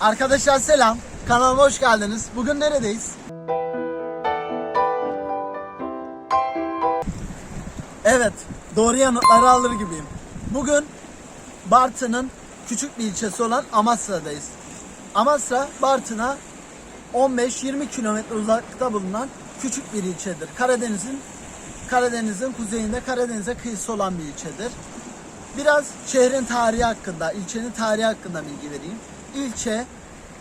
Arkadaşlar selam. Kanalıma hoş geldiniz. Bugün neredeyiz? Evet, doğru yanıtları alır gibiyim. Bugün Bartın'ın küçük bir ilçesi olan Amasra'dayız. Amasra, Bartın'a 15-20 kilometre uzaklıkta bulunan küçük bir ilçedir. Karadeniz'in Karadeniz'in kuzeyinde Karadeniz'e kıyısı olan bir ilçedir. Biraz şehrin tarihi hakkında, ilçenin tarihi hakkında bilgi vereyim. İlçe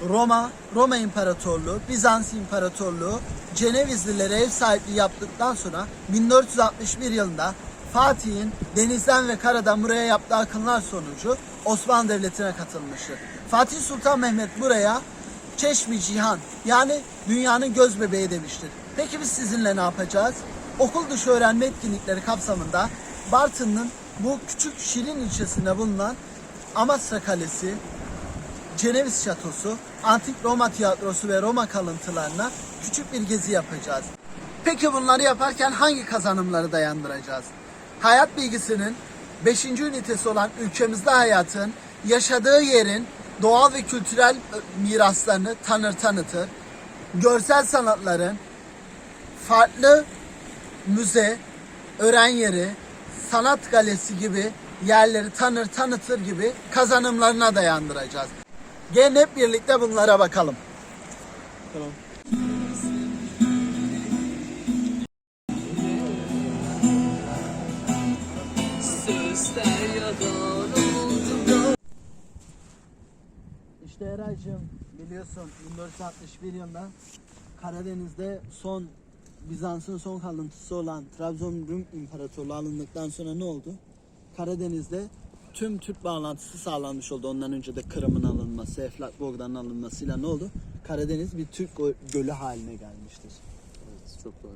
Roma, Roma İmparatorluğu, Bizans İmparatorluğu Cenevizlilere ev sahipliği yaptıktan sonra 1461 yılında Fatih'in denizden ve karadan buraya yaptığı akınlar sonucu Osmanlı Devleti'ne katılmıştır. Fatih Sultan Mehmet buraya Çeşmi Cihan yani dünyanın göz bebeği demiştir. Peki biz sizinle ne yapacağız? Okul dışı öğrenme etkinlikleri kapsamında Bartın'ın bu küçük Şirin ilçesinde bulunan Amasra Kalesi, Ceneviz Şatosu, Antik Roma Tiyatrosu ve Roma kalıntılarına küçük bir gezi yapacağız. Peki bunları yaparken hangi kazanımları dayandıracağız? Hayat bilgisinin 5. ünitesi olan ülkemizde hayatın yaşadığı yerin doğal ve kültürel e, miraslarını tanır tanıtır. Görsel sanatların farklı müze, öğren yeri, sanat galesi gibi yerleri tanır tanıtır gibi kazanımlarına dayandıracağız. Gelin hep birlikte bunlara bakalım. Tamam. İşte Eray'cığım biliyorsun 1461 yılında Karadeniz'de son Bizans'ın son kalıntısı olan Trabzon Rum İmparatorluğu alındıktan sonra ne oldu? Karadeniz'de tüm Türk bağlantısı sağlanmış oldu. Ondan önce de Kırım'ın alınması, Eflak Bogdan'ın alınmasıyla ne oldu? Karadeniz bir Türk gö- gölü haline gelmiştir. Evet çok doğru.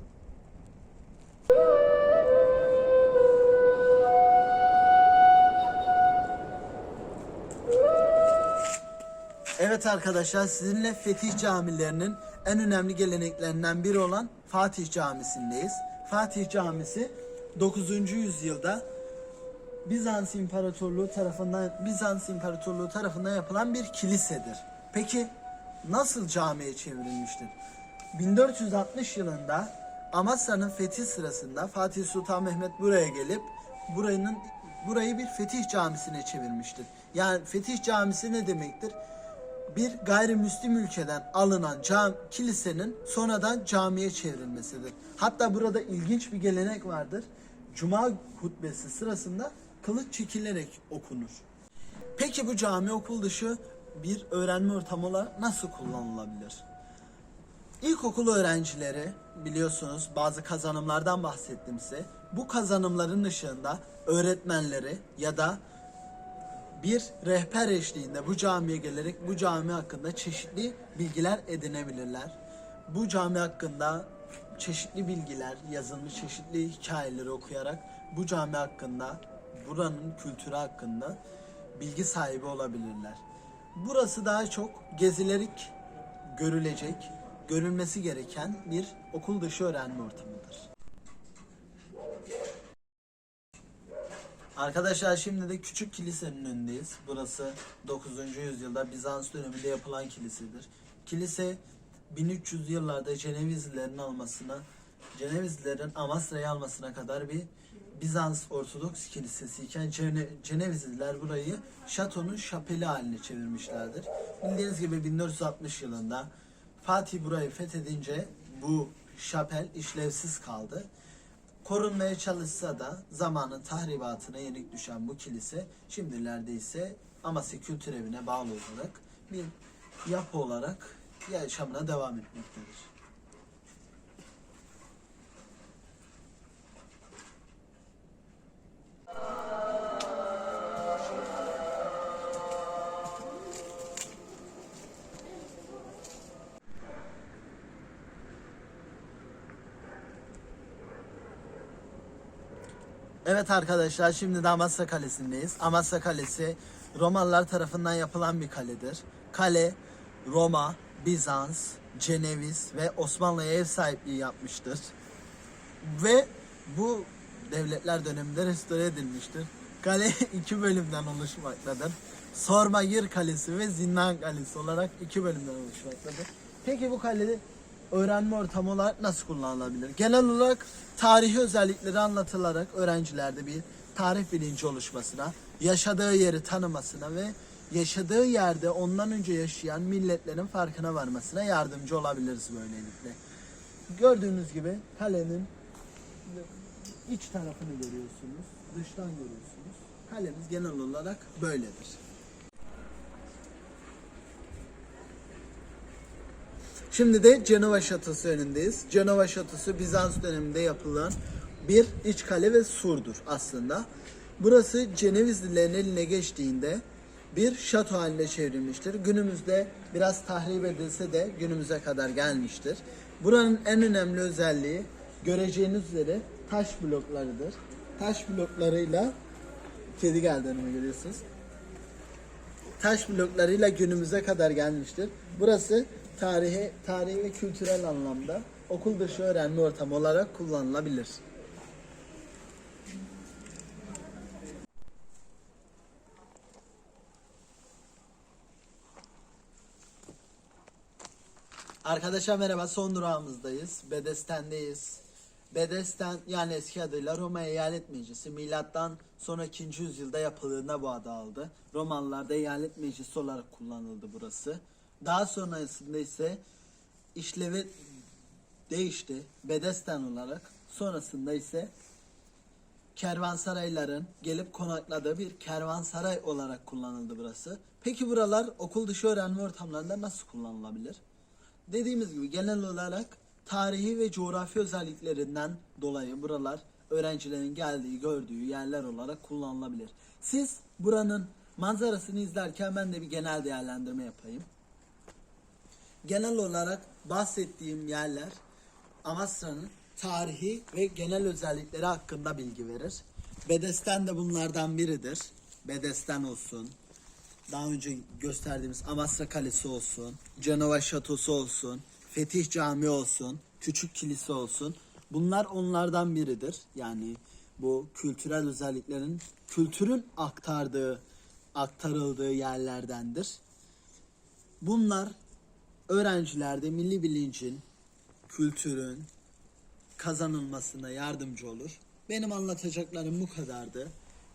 Evet arkadaşlar sizinle Fetih camilerinin en önemli geleneklerinden biri olan Fatih Camisi'ndeyiz. Fatih Camisi 9. yüzyılda Bizans İmparatorluğu tarafından Bizans İmparatorluğu tarafından yapılan bir kilisedir. Peki nasıl camiye çevrilmiştir? 1460 yılında Amasya'nın fethi sırasında Fatih Sultan Mehmet buraya gelip buranın burayı bir fetih camisine çevirmiştir. Yani fetih camisi ne demektir? bir gayrimüslim ülkeden alınan cam, kilisenin sonradan camiye çevrilmesidir. Hatta burada ilginç bir gelenek vardır. Cuma hutbesi sırasında kılıç çekilerek okunur. Peki bu cami okul dışı bir öğrenme ortamı olarak nasıl kullanılabilir? İlkokul öğrencileri biliyorsunuz bazı kazanımlardan bahsettim size. Bu kazanımların ışığında öğretmenleri ya da bir rehber eşliğinde bu camiye gelerek bu cami hakkında çeşitli bilgiler edinebilirler. Bu cami hakkında çeşitli bilgiler, yazılmış çeşitli hikayeleri okuyarak bu cami hakkında, buranın kültürü hakkında bilgi sahibi olabilirler. Burası daha çok gezilerek görülecek, görülmesi gereken bir okul dışı öğrenme ortamıdır. Arkadaşlar şimdi de küçük kilisenin önündeyiz. Burası 9. yüzyılda Bizans döneminde yapılan kilisedir. Kilise 1300 yıllarda Cenevizlilerin almasına, Cenevizlilerin Amasra'yı almasına kadar bir Bizans Ortodoks kilisesi iken Cene, Cenevizliler burayı şatonun şapeli haline çevirmişlerdir. Bildiğiniz gibi 1460 yılında Fatih burayı fethedince bu şapel işlevsiz kaldı. Korunmaya çalışsa da zamanın tahribatına yenik düşen bu kilise şimdilerde ise Amasya Kültür Evi'ne bağlı olarak bir yapı olarak yaşamına devam etmektedir. Evet arkadaşlar şimdi de Amasya Kalesi'ndeyiz. Amasya Kalesi Romalılar tarafından yapılan bir kaledir. Kale Roma, Bizans, Ceneviz ve Osmanlı'ya ev sahipliği yapmıştır. Ve bu devletler döneminde restore edilmiştir. Kale iki bölümden oluşmaktadır. Sormagir Kalesi ve Zindan Kalesi olarak iki bölümden oluşmaktadır. Peki bu kale öğrenme ortamı olarak nasıl kullanılabilir? Genel olarak tarihi özellikleri anlatılarak öğrencilerde bir tarih bilinci oluşmasına, yaşadığı yeri tanımasına ve yaşadığı yerde ondan önce yaşayan milletlerin farkına varmasına yardımcı olabiliriz böylelikle. Gördüğünüz gibi kalenin iç tarafını görüyorsunuz, dıştan görüyorsunuz. Kalemiz genel olarak böyledir. Şimdi de Cenova Şatosu önündeyiz. Cenova Şatosu Bizans döneminde yapılan bir iç kale ve surdur aslında. Burası Cenevizlilerin eline geçtiğinde bir şato haline çevrilmiştir. Günümüzde biraz tahrip edilse de günümüze kadar gelmiştir. Buranın en önemli özelliği göreceğiniz üzere taş bloklarıdır. Taş bloklarıyla kedi geldi görüyorsunuz taş bloklarıyla günümüze kadar gelmiştir. Burası tarihi, tarihi ve kültürel anlamda okul dışı öğrenme ortamı olarak kullanılabilir. Arkadaşlar merhaba son durağımızdayız. Bedesten'deyiz. Bedesten yani eski adıyla Roma Eyalet Meclisi milattan sonra 2. yüzyılda yapıldığında bu adı aldı. Romalılarda eyalet meclisi olarak kullanıldı burası. Daha sonrasında ise işlevi değişti. Bedesten olarak sonrasında ise kervansarayların gelip konakladığı bir kervansaray olarak kullanıldı burası. Peki buralar okul dışı öğrenme ortamlarında nasıl kullanılabilir? Dediğimiz gibi genel olarak tarihi ve coğrafi özelliklerinden dolayı buralar öğrencilerin geldiği, gördüğü yerler olarak kullanılabilir. Siz buranın manzarasını izlerken ben de bir genel değerlendirme yapayım. Genel olarak bahsettiğim yerler Amasra'nın tarihi ve genel özellikleri hakkında bilgi verir. Bedesten de bunlardan biridir. Bedesten olsun, daha önce gösterdiğimiz Amasra Kalesi olsun, Cenova Şatosu olsun, Fetih Camii olsun, Küçük Kilise olsun. Bunlar onlardan biridir. Yani bu kültürel özelliklerin, kültürün aktardığı, aktarıldığı yerlerdendir. Bunlar öğrencilerde milli bilincin, kültürün kazanılmasına yardımcı olur. Benim anlatacaklarım bu kadardı.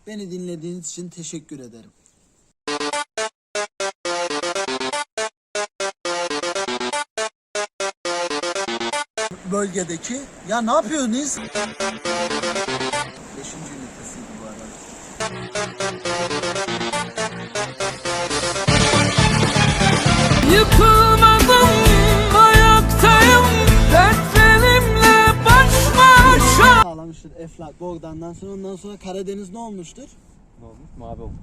Beni dinlediğiniz için teşekkür ederim. bölgedeki ya ne yapıyorsunuz? Beşinci ünitesiydi bu arada. Yıkılmadım Eflak Bogdan'dan sonra ondan sonra Karadeniz ne olmuştur? Ne olmuş? Mavi olmuş.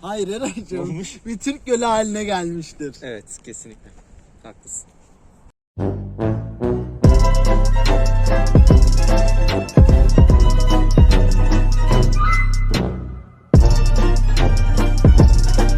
Hayır Eraycığım. Olmuş. Bir Türk gölü haline gelmiştir. Evet kesinlikle. Haklısın.